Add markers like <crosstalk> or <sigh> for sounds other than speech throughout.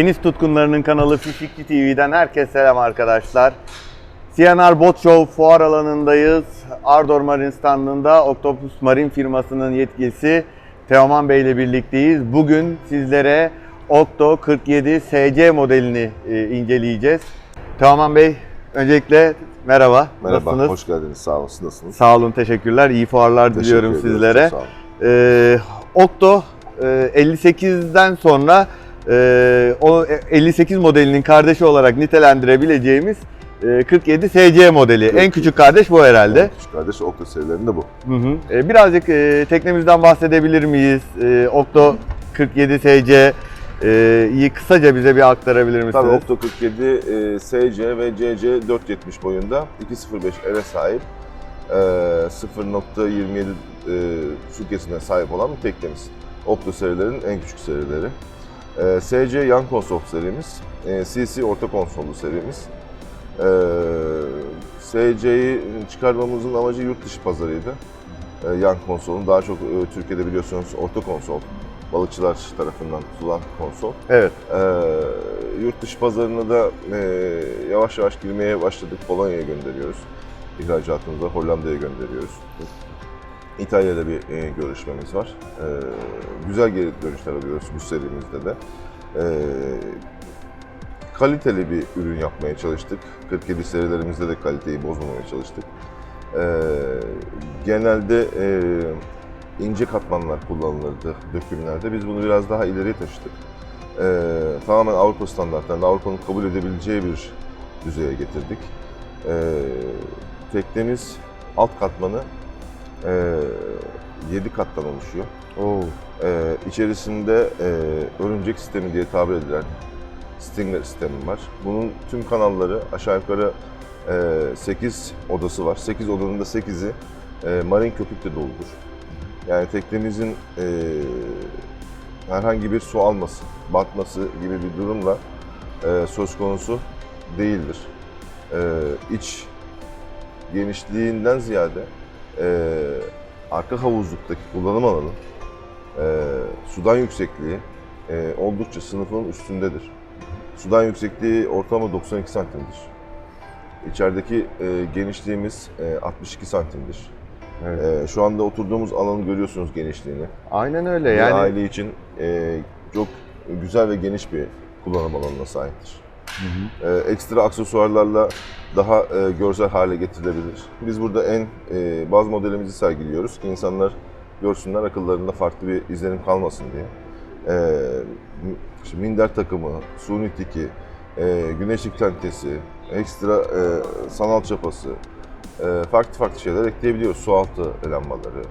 Deniz tutkunlarının kanalı Fishikli TV'den herkese selam arkadaşlar. CNR Boat Show fuar alanındayız. Ardor Marine standında Octopus Marine firmasının yetkilisi Teoman Bey ile birlikteyiz. Bugün sizlere Octo 47 SC modelini e, inceleyeceğiz. Teoman Bey öncelikle merhaba. Merhaba, Nasılsınız? hoş geldiniz. Sağ olun, siz nasılsınız? Sağ olun, teşekkürler. İyi fuarlar Teşekkür diliyorum ediyoruz, sizlere. çok Sağ olun. Ee, Octo e, 58'den sonra e, o 58 modelinin kardeşi olarak nitelendirebileceğimiz e, 47 SC modeli. En 47. küçük kardeş bu herhalde. Evet, Küçük kardeş Okta serilerinde bu. Hı hı. E, birazcık e, teknemizden bahsedebilir miyiz? E, Octo 47 SC'yi kısaca bize bir aktarabilir misiniz? Tabii Okta 47 e, SC ve CC 470 boyunda 2.05 L'e sahip e, 0.27 e, su kesine sahip olan bir teknemiz. Okta serilerin en küçük serileri. E, SC yan konsol serimiz, e, CC orta konsollu serimiz. E, SC'yi çıkarmamızın amacı yurt dışı pazarıydı. E, yan konsolun daha çok e, Türkiye'de biliyorsunuz orta konsol, balıkçılar tarafından tutulan konsol. Evet. Ee, yurt dışı pazarına da e, yavaş yavaş girmeye başladık. Polonya'ya gönderiyoruz. İhracatımızı Hollanda'ya gönderiyoruz. İtalya'da bir e, görüşmemiz var. Ee, güzel geri dönüşler alıyoruz bu serimizde de. Ee, kaliteli bir ürün yapmaya çalıştık. 47 serilerimizde de kaliteyi bozmamaya çalıştık. Ee, genelde e, ince katmanlar kullanılırdı dökümlerde. Biz bunu biraz daha ileriye taşıdık. Ee, tamamen Avrupa standartlarında Avrupa'nın kabul edebileceği bir düzeye getirdik. Ee, teknemiz alt katmanı e, 7 kattan oluşuyor. Oo. Ee, içerisinde e, örümcek sistemi diye tabir edilen Stinger sistemi var. Bunun tüm kanalları aşağı yukarı e, 8 odası var. 8 odanın da 8'i e, marin köpükle doludur. Yani teknemizin e, herhangi bir su alması, batması gibi bir durumla e, söz konusu değildir. E, iç genişliğinden ziyade e, arka havuzluktaki kullanım alanı e, sudan yüksekliği e, oldukça sınıfının üstündedir. Sudan yüksekliği ortalama 92 santimdir. İçerideki e, genişliğimiz e, 62 santimdir. Evet. E, şu anda oturduğumuz alanı görüyorsunuz genişliğini. Aynen öyle. Bir Yani aile için e, çok güzel ve geniş bir kullanım alanına sahiptir. E, ekstra aksesuarlarla daha e, görsel hale getirilebilir. Biz burada en e, baz modelimizi sergiliyoruz ki insanlar görsünler akıllarında farklı bir izlenim kalmasın diye. E, m- işte minder takımı, suni tiki, e, güneşlik tentesi, ekstra e, sanal çapası, e, farklı farklı şeyler ekleyebiliyoruz. Su altı lambaları,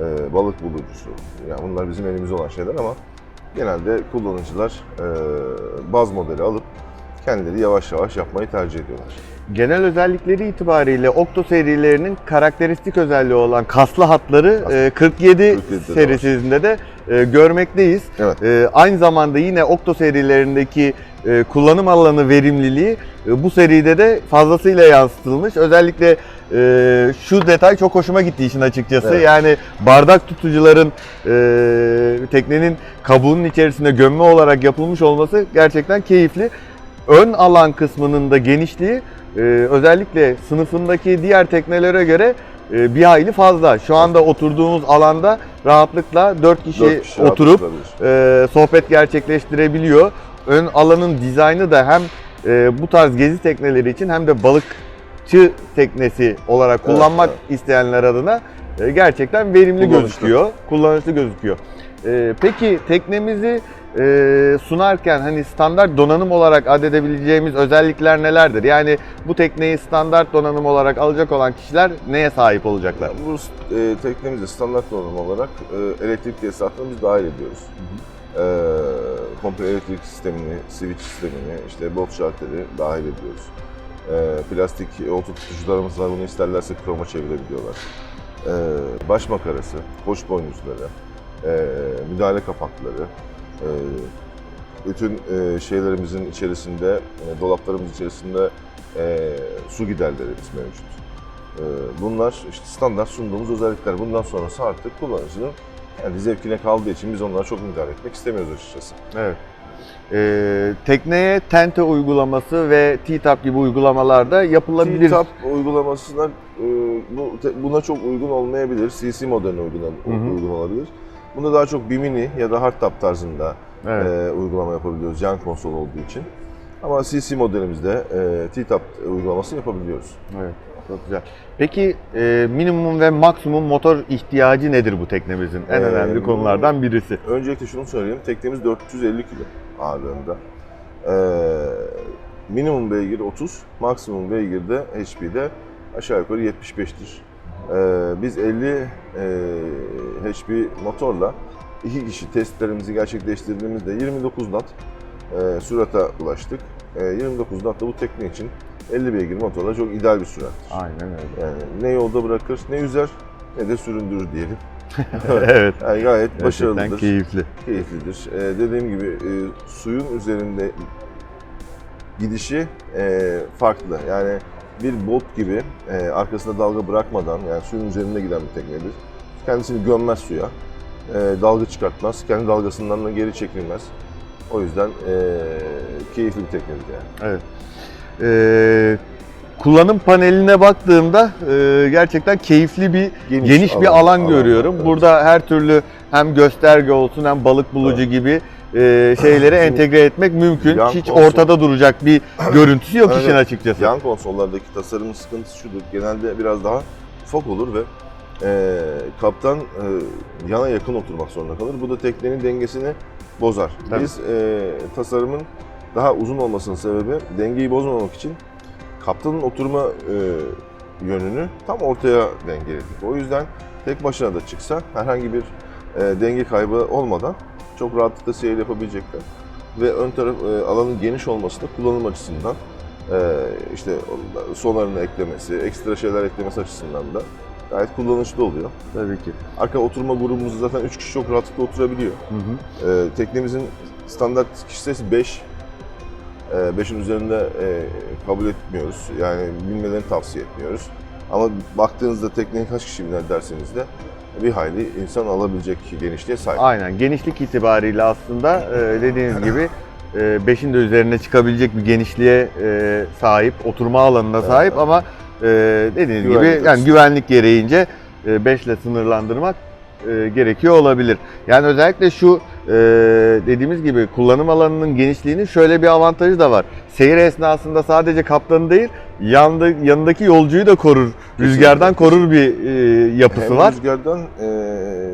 e, balık bulucusu. Yani bunlar bizim elimizde olan şeyler ama genelde kullanıcılar e, baz modeli alıp kendileri yavaş yavaş yapmayı tercih ediyorlar. genel özellikleri itibariyle Octo serilerinin karakteristik özelliği olan kaslı hatları Kaslı. e, 47 47'de de serisinde de e, görmekteyiz. Evet. E, aynı zamanda yine Octo serilerindeki e, kullanım alanı verimliliği bu seride de fazlasıyla yansıtılmış. Özellikle şu detay çok hoşuma gitti işin açıkçası. Evet. Yani bardak tutucuların teknenin kabuğunun içerisinde gömme olarak yapılmış olması gerçekten keyifli. Ön alan kısmının da genişliği e, özellikle sınıfındaki diğer teknelere göre e, bir hayli fazla. Şu anda oturduğumuz alanda rahatlıkla 4 kişi, Dört kişi oturup e, sohbet gerçekleştirebiliyor. Ön alanın dizaynı da hem e, bu tarz gezi tekneleri için hem de balıkçı teknesi olarak Evet, kullanmak evet. isteyenler adına e, gerçekten verimli Kullanışlı. gözüküyor, kullanışlı gözüküyor. E, peki teknemizi e, sunarken hani standart donanım olarak adedebileceğimiz özellikler nelerdir? Yani bu tekneyi standart donanım olarak alacak olan kişiler neye sahip olacaklar? Bu e, teknemizde standart donanım olarak e, elektrik tesisatını biz dahil ediyoruz. E, komple elektrik sistemini, switch sistemini, işte bolt şalteri dahil ediyoruz. E, plastik oltu tutucularımız var, bunu isterlerse kroma çevirebiliyorlar. E, baş makarası, koç boynuzları, e, müdahale kapakları, bütün e, şeylerimizin içerisinde, e, dolaplarımız içerisinde e, su giderlerimiz mevcut. Ee, Bunlar işte standart sunduğumuz özellikler. Bundan sonrası artık kullanıcının kendi zevkine kaldığı için biz onlara çok müdahale etmek istemiyoruz açıkçası. Evet. E, tekneye tente uygulaması ve T-Tap gibi uygulamalarda yapılabilir. T-Tap uygulamasına e, bu, te- buna çok uygun olmayabilir. CC modeline uygun, Hı hı. uygun olabilir. Bunda daha çok Bimini ya da Hardtop tarzında Evet. e, uygulama yapabiliyoruz yan konsol olduğu için. Ama CC modelimizde e, T-Tap uygulaması yapabiliyoruz. Evet, çok güzel. Peki e, minimum ve maksimum motor ihtiyacı nedir bu teknemizin? En Ee, önemli konulardan birisi. Öncelikle şunu söyleyeyim. Teknemiz 450 kilo ağırlığında. Ee, minimum beygir 30, maksimum beygir de HP'de aşağı yukarı 75'tir. Ee, biz 50 e, HP motorla iki kişi testlerimizi gerçekleştirdiğimizde 29 knot e, sürata ulaştık. E, 29 knot da bu tekne için 50 beygir motorla çok ideal bir sürat. Aynen öyle. Yani ne yolda bırakır, ne yüzer, ne de süründürür diyelim. <laughs> evet. Yani gayet Gerçekten başarılıdır keyifli. keyiflidir. Ee, dediğim gibi e, suyun üzerinde gidişi e, farklı. Yani bir bot gibi e, arkasında dalga bırakmadan yani suyun üzerinde giden bir teknedir. Kendisini gömmez suya. E, dalga çıkartmaz. Kendi dalgasından da geri çekilmez. O yüzden e, keyifli bir teknedir yani. Evet. E, kullanım paneline baktığımda e, gerçekten keyifli bir geniş, bir alan, görüyorum. evet. Burada her türlü hem gösterge olsun hem balık bulucu gibi e, şeyleri entegre etmek mümkün. yan Hiç konsol- ortada duracak bir <clears throat> görüntüsü yok Evet. işin açıkçası. Yan konsollardaki tasarımın sıkıntısı şudur. Genelde biraz daha ufak olur ve e, kaptan e, yana yakın oturmak zorunda kalır. Bu da teknenin dengesini bozar. Tabii. Biz e, tasarımın daha uzun olmasının sebebi dengeyi bozmamak için kaptanın oturma e, yönünü tam ortaya dengeledik. O yüzden tek başına da çıksa herhangi bir e, denge kaybı olmadan çok rahatlıkla seyir yapabilecekler. Ve ön taraf e, alanın geniş olması da kullanım açısından e, işte sonarını eklemesi, ekstra şeyler eklemesi açısından da gayet kullanışlı oluyor. Tabii ki. Arka oturma grubumuzda zaten 3 kişi çok rahatlıkla oturabiliyor. Hı hı. E, teknemizin standart kişi sayısı 5. 5'in üzerinde e, kabul etmiyoruz. Yani binmelerini tavsiye etmiyoruz. Ama baktığınızda tekneye kaç kişi biner derseniz de bir hayli insan alabilecek genişliğe sahip. Aynen genişlik itibariyle aslında e, dediğiniz gibi 5'in de üzerine çıkabilecek bir genişliğe e, sahip, oturma alanına Evet. sahip ama e, dediğiniz Güvenlik gibi yani açısından. güvenlik gereğince 5 ile sınırlandırmak e, gerekiyor olabilir. Yani özellikle şu e, dediğimiz gibi kullanım alanının genişliğinin şöyle bir avantajı da var. Seyir esnasında sadece kaptanı değil, yanında, yanındaki yolcuyu da korur, rüzgardan korur bir e, yapısı hem var. rüzgardan e,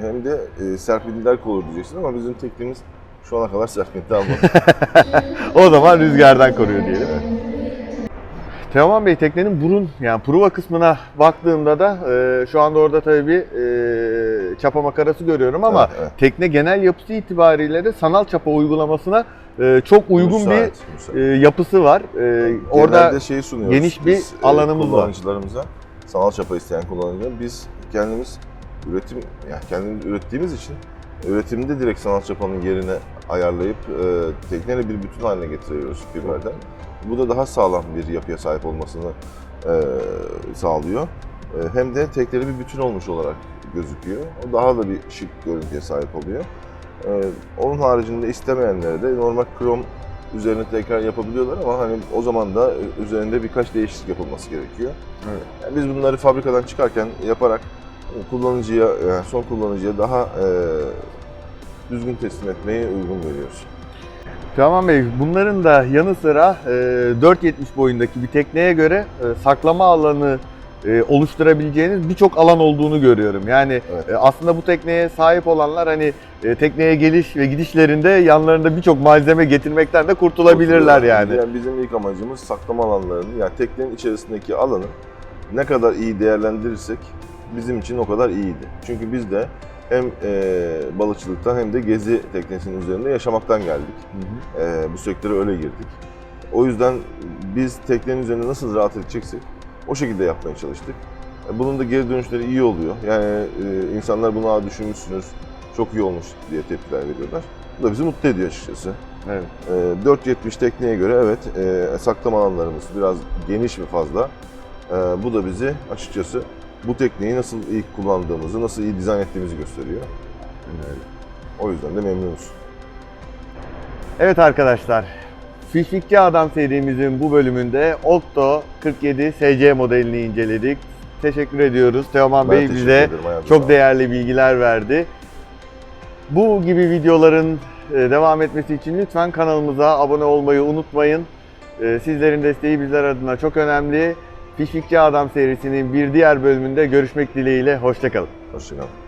hem de e, serpintiler olur diyeceksin ama bizim teknemiz şu ana kadar serpinti almadı. <laughs> O zaman rüzgardan koruyor diyelim. Teoman Bey teknenin burun yani pruva kısmına baktığımda da e, şu anda orada tabii bir e, çapa makarası görüyorum ama Evet, evet. tekne genel yapısı itibariyle de sanal çapa uygulamasına e, çok uygun Müsait, bir müsait. e, yapısı var. E, orada Genelde şeyi sunuyoruz. geniş bir biz, e, alanımız var. kullanıcılarımıza, sanal çapa isteyen kullanıcılar biz kendimiz üretim yani kendimiz ürettiğimiz için üretimde direkt sanal çapanın yerine ayarlayıp e, tekneyle bir bütün haline getiriyoruz fiberden. Bu da daha sağlam bir yapıya sahip olmasını e, sağlıyor. E, hem de tekleri bir bütün olmuş olarak gözüküyor. O daha da bir şık görüntüye sahip oluyor. E, onun haricinde istemeyenlere de normal krom üzerine tekrar yapabiliyorlar ama hani o zaman da üzerinde birkaç değişiklik yapılması gerekiyor. Evet. Yani biz bunları fabrikadan çıkarken yaparak kullanıcıya, yani son kullanıcıya daha e, düzgün teslim etmeye uygun görüyoruz. Teoman Bey bunların da yanı sıra e, 4.70 boyundaki bir tekneye göre e, saklama alanı e, oluşturabileceğiniz birçok alan olduğunu görüyorum. Yani Evet. e, aslında bu tekneye sahip olanlar hani e, tekneye geliş ve gidişlerinde yanlarında birçok malzeme getirmekten de kurtulabilirler yani. Yani bizim ilk amacımız saklama alanlarını, yani teknenin içerisindeki alanı ne kadar iyi değerlendirirsek bizim için o kadar iyiydi. Çünkü biz de hem e, balıkçılıktan hem de gezi teknesinin üzerinde yaşamaktan geldik. Hı hı. E, bu sektöre öyle girdik. O yüzden biz teknenin üzerinde nasıl rahat edeceksek o şekilde yapmaya çalıştık. E, Bunun da geri dönüşleri iyi oluyor. Yani e, insanlar bunu "Aa, düşünmüşsünüz, çok iyi olmuş diye tepkiler veriyorlar. Bu da bizi mutlu ediyor açıkçası. Evet. E, 470 tekneye göre evet e, saklama alanlarımız biraz geniş ve fazla. E, bu da bizi açıkçası bu tekneyi nasıl iyi kullandığımızı, nasıl iyi dizayn ettiğimizi gösteriyor. O yüzden de memnunuz. Evet arkadaşlar, Fişlikçi Adam serimizin bu bölümünde Okto 47 SC modelini inceledik. Teşekkür ediyoruz. Teoman Ben Bey bize çok değerli bilgiler verdi. Bu gibi videoların e, devam etmesi için lütfen kanalımıza abone olmayı unutmayın. E, Sizlerin desteği bizler adına çok önemli. Fişlikçi Adam serisinin bir diğer bölümünde görüşmek dileğiyle. Hoşçakalın. Hoşçakalın.